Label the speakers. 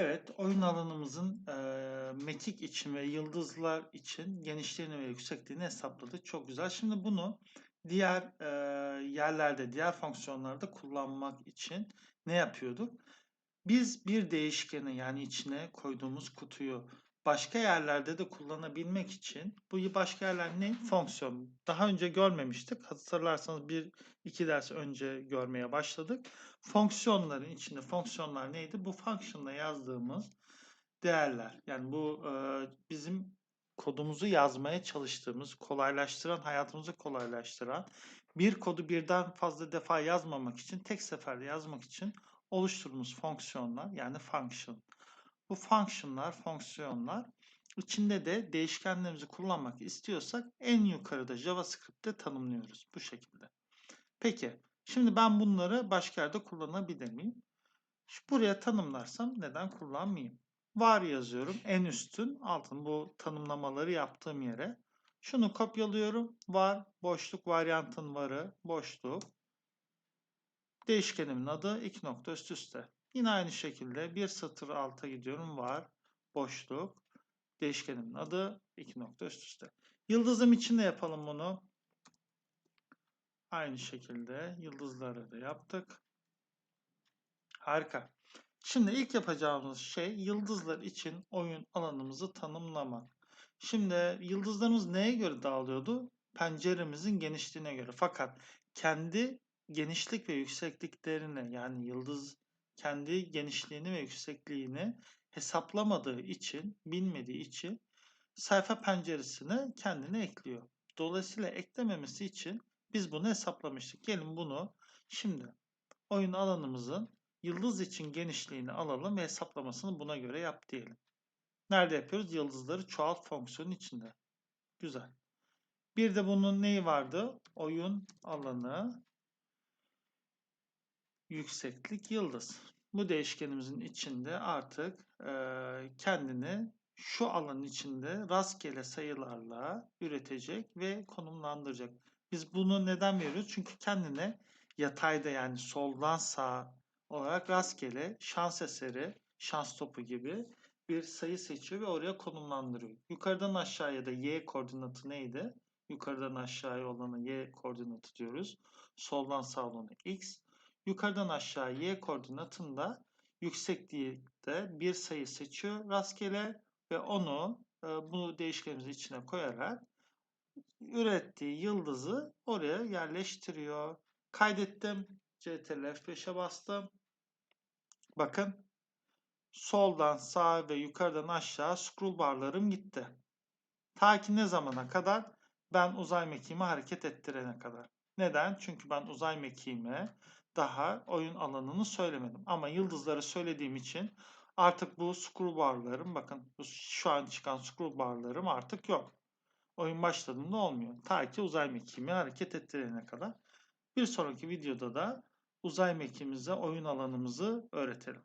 Speaker 1: Evet, oyun alanımızın eee, mekik için ve yıldızlar için genişliğini ve yüksekliğini hesapladık. Çok güzel. Şimdi bunu diğer eee, yerlerde, diğer fonksiyonlarda kullanmak için ne yapıyorduk? Biz bir değişkeni yani içine koyduğumuz kutuyu başka yerlerde de kullanabilmek için bu başka yerler ne? Fonksiyon. Daha önce görmemiştik. Hatırlarsanız bir iki ders önce görmeye başladık. Fonksiyonların içinde fonksiyonlar neydi? Bu function'da yazdığımız değerler. Yani bu e, bizim kodumuzu yazmaya çalıştığımız, kolaylaştıran, hayatımızı kolaylaştıran, bir kodu birden fazla defa yazmamak için, tek seferde yazmak için oluşturduğumuz fonksiyonlar yani function. Bu functionlar, fonksiyonlar içinde de değişkenlerimizi kullanmak istiyorsak en yukarıda JavaScript'te tanımlıyoruz bu şekilde. Peki şimdi ben bunları başka yerde kullanabilir miyim? Şu buraya tanımlarsam neden kullanmayayım? Var yazıyorum en üstün altın bu tanımlamaları yaptığım yere. Şunu kopyalıyorum. Var boşluk varyantın varı boşluk. Değişkenimin adı iki nokta üst üste. Yine aynı şekilde bir satır alta gidiyorum. Var boşluk. Değişkenimin adı iki nokta üst üste. Yıldızım için de yapalım bunu. Aynı şekilde yıldızları da yaptık. Harika. Şimdi ilk yapacağımız şey yıldızlar için oyun alanımızı tanımlamak. Şimdi yıldızlarımız neye göre dağılıyordu? Penceremizin genişliğine göre. Fakat kendi genişlik ve yüksekliklerini yani yıldız kendi genişliğini ve yüksekliğini hesaplamadığı için, bilmediği için sayfa penceresini kendine ekliyor. Dolayısıyla eklememesi için biz bunu hesaplamıştık. Gelin bunu şimdi oyun alanımızın yıldız için genişliğini alalım ve hesaplamasını buna göre yap diyelim. Nerede yapıyoruz? Yıldızları çoğalt fonksiyonu içinde. Güzel. Bir de bunun neyi vardı? Oyun alanı yükseklik yıldız. Bu değişkenimizin içinde artık e, kendini şu alanın içinde rastgele sayılarla üretecek ve konumlandıracak. Biz bunu neden veriyoruz? Çünkü kendine yatayda yani soldan sağa olarak rastgele şans eseri, şans topu gibi bir sayı seçiyor ve oraya konumlandırıyor. Yukarıdan aşağıya da y koordinatı neydi? Yukarıdan aşağıya olana y koordinatı diyoruz. Soldan sağa olana x. Yukarıdan aşağı y koordinatında yüksekliği de bir sayı seçiyor rastgele ve onu e, bu değişkenimizin içine koyarak ürettiği yıldızı oraya yerleştiriyor. Kaydettim. CTRL F5'e bastım. Bakın soldan sağa ve yukarıdan aşağı scroll barlarım gitti. Ta ki ne zamana kadar? Ben uzay mekiğimi hareket ettirene kadar. Neden? Çünkü ben uzay mekiğime daha oyun alanını söylemedim. Ama yıldızları söylediğim için artık bu scroll barlarım bakın şu an çıkan scroll barlarım artık yok. Oyun başladığında olmuyor. Ta ki uzay mekiğimi hareket ettirene kadar. Bir sonraki videoda da uzay mekiğimize oyun alanımızı öğretelim.